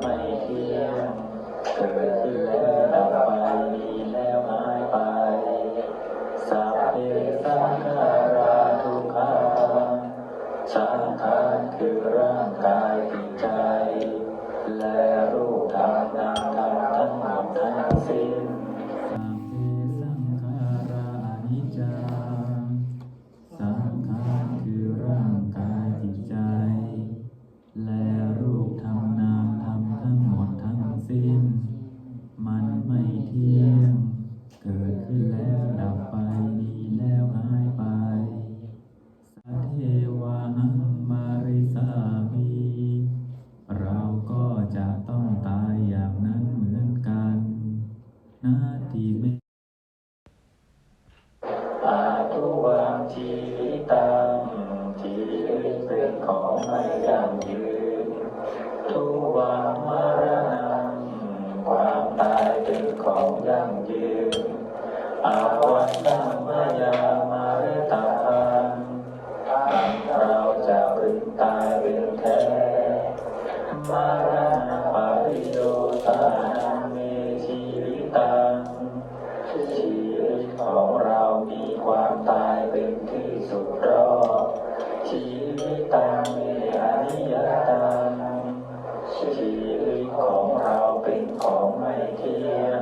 ไม่เที่ยงเกิดขึ้นแล้ดไปมีแล้วหายไป สัพพสังขาราทุกขังสัขาคือร่างกาย จะต้องตายอย่างนั้นเหมือนกันนาทีไม่อาทุวังชีวิตังชีวิตเป็นของไม่ยั่งยืนทุวังมรณะความตายเป็นของยั่งยืนอาวันตังมายามาริตาพังเราจะพึงตาย โยตานังเมชีวิตังชีวิตของเรามีความตายเป็นที่สุดรอบชีวิตตังเมอนิยตังชีวิตของเราเป็นของไม่เที่ยง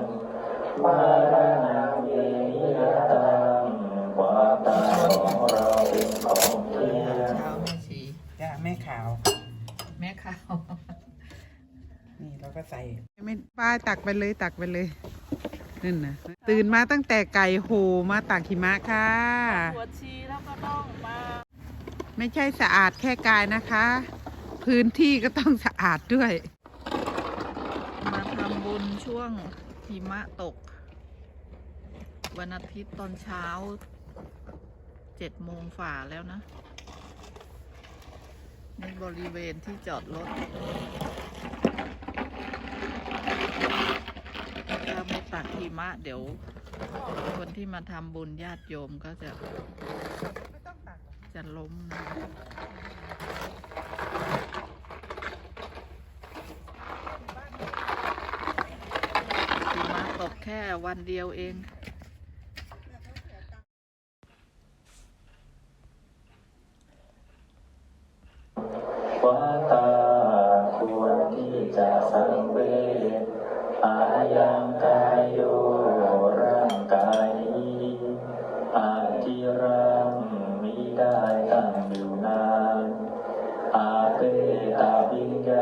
มรณะเมนิยตังความตายของเราเป็นของเที่ยงเช้าแม่ชีจ้าแม่ขาว แม่ข้าว นี่เราก็ใส่ ไม่ป้าตักไปเลยตักไปเลยนั่นนะตื่นมาตั้งแต่ไก่โหมาตักหิมะค่ะปวดชีแล้วก็ต้องมา ไม่ใช่สะอาดแค่กายนะคะ พื้นที่ก็ต้องสะอาดด้วย มาทำบุญช่วงหิมะตก วันอาทิตย์ตอนเช้าเจ็ดโมงฝ่าแล้วนะในบริเวณที่จอดรถ ถ้าไม่ ตักหิมะเดี๋ยว คนที่มาทำบุญญาติโยมก็จะจะล้มนะหิมะตกแค่วันเดียวเองว่าตาควรที่จะสัง จีรังมิได้ตั้งอยู่นานอาเปตาวิญญา